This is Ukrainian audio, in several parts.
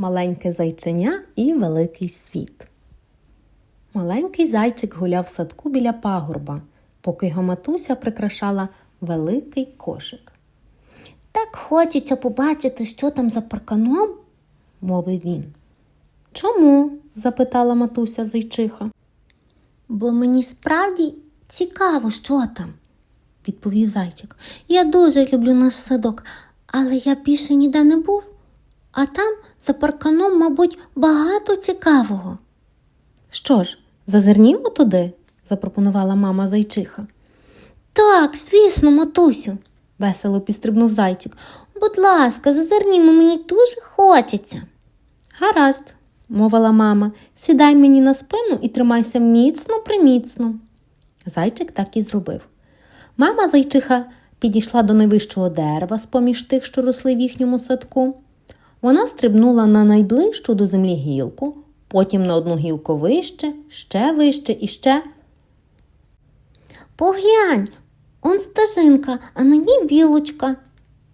Маленьке зайченя і великий світ. Маленький зайчик гуляв в садку біля пагорба, поки його матуся прикрашала великий кошик. Так хочеться побачити, що там за парканом. мовив він. Чому? запитала матуся зайчиха, Бо мені справді цікаво, що там. відповів зайчик. Я дуже люблю наш садок, але я більше ніде не був. А там за парканом, мабуть, багато цікавого. Що ж, зазирнімо туди? запропонувала мама зайчиха. Так, звісно, матусю. Весело підстрибнув зайчик. Будь ласка, зазирнімо, мені дуже хочеться. Гаразд, мовила мама, сідай мені на спину і тримайся міцно приміцно. Зайчик так і зробив. Мама зайчиха підійшла до найвищого дерева з поміж тих, що росли в їхньому садку. Вона стрибнула на найближчу до землі гілку, потім на одну гілку вище, ще вище і ще. Поглянь, он стежинка, а на ній білочка.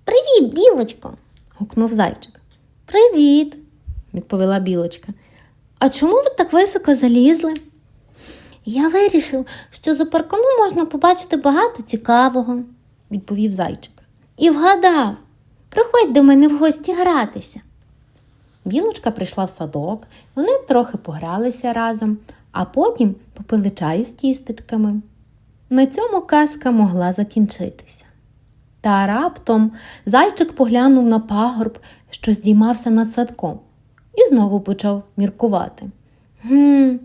Привіт, білочко. гукнув зайчик. Привіт. відповіла білочка. А чому ви так високо залізли? Я вирішив, що за парканом можна побачити багато цікавого. відповів зайчик. І вгадав. Приходь до мене в гості гратися. Білочка прийшла в садок, вони трохи погралися разом, а потім попили чаю з тістечками. На цьому казка могла закінчитися. Та раптом зайчик поглянув на пагорб, що здіймався над садком, і знову почав міркувати. Гм,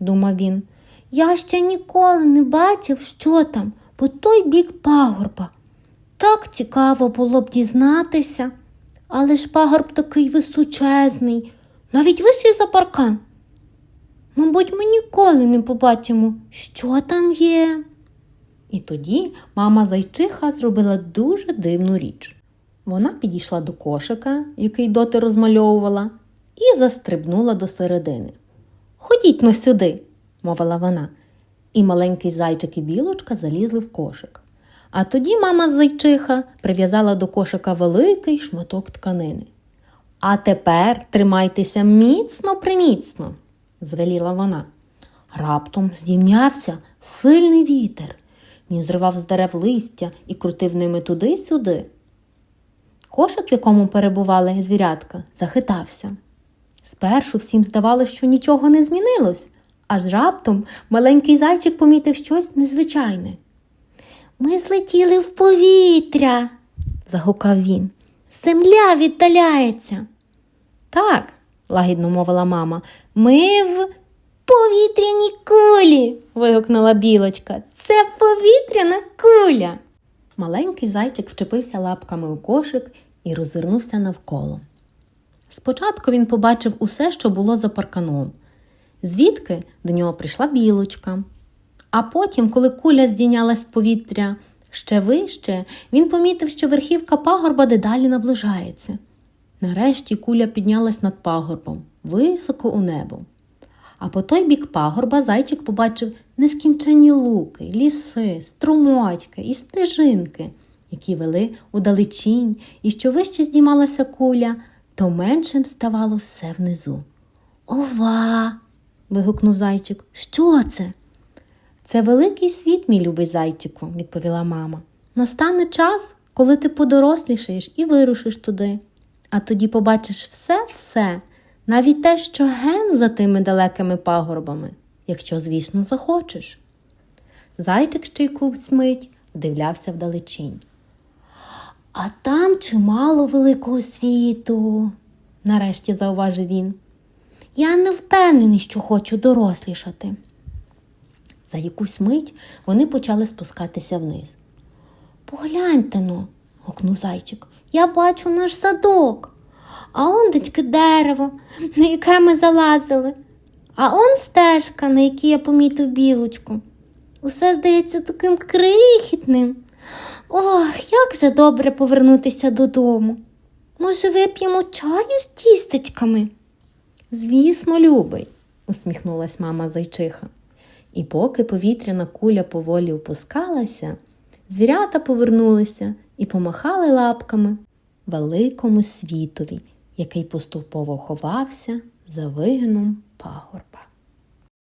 Думав він, я ще ніколи не бачив, що там по той бік пагорба. Так цікаво було б дізнатися, але ж пагорб такий височезний, навіть вищий за паркан. Мабуть, ми ніколи не побачимо, що там є. І тоді мама зайчиха зробила дуже дивну річ. Вона підійшла до кошика, який доти розмальовувала, і застрибнула до середини. Ходіть но сюди, мовила вона, і маленький зайчик і білочка залізли в кошик. А тоді мама зайчиха прив'язала до кошика великий шматок тканини. А тепер тримайтеся міцно приміцно, звеліла вона. Раптом здійнявся сильний вітер. Він зривав з дерев листя і крутив ними туди-сюди. Кошик, в якому перебували звірятка, захитався. Спершу всім здавалося, що нічого не змінилось, аж раптом маленький зайчик помітив щось незвичайне. Ми злетіли в повітря, Загукав він. земля віддаляється. Так, лагідно мовила мама, ми в. Повітряні кулі. вигукнула білочка. Це повітряна куля. Маленький зайчик вчепився лапками у кошик і розвернувся навколо. Спочатку він побачив усе, що було за парканом, звідки до нього прийшла білочка. А потім, коли куля здійнялась з повітря ще вище, він помітив, що верхівка пагорба дедалі наближається. Нарешті куля піднялась над пагорбом, високо у небо. А по той бік пагорба зайчик побачив нескінченні луки, ліси, струмочки і стежинки, які вели у далечінь, і що вище здіймалася куля, то меншим ставало все внизу. Ова. вигукнув зайчик. Що це? Це великий світ, мій любий зайчику, відповіла мама. Настане час, коли ти подорослішаєш і вирушиш туди. А тоді побачиш все-все, навіть те, що ген за тими далекими пагорбами, якщо, звісно, захочеш. Зайчик ще якусь мить вдивлявся вдалечінь. А там чимало великого світу. Нарешті зауважив він. Я не впевнений, що хочу дорослішати. За якусь мить вони почали спускатися вниз. Погляньте но, гукнув зайчик. Я бачу наш садок. А он дечки дерево, на яке ми залазили. А он стежка, на якій я помітив білочку. Усе здається таким крихітним. Ох, як же добре повернутися додому. Може, вип'ємо чаю з тістечками? Звісно, любий, усміхнулась мама зайчиха. І поки повітряна куля поволі опускалася, звірята повернулися і помахали лапками великому світові, який поступово ховався за вигином пагорба.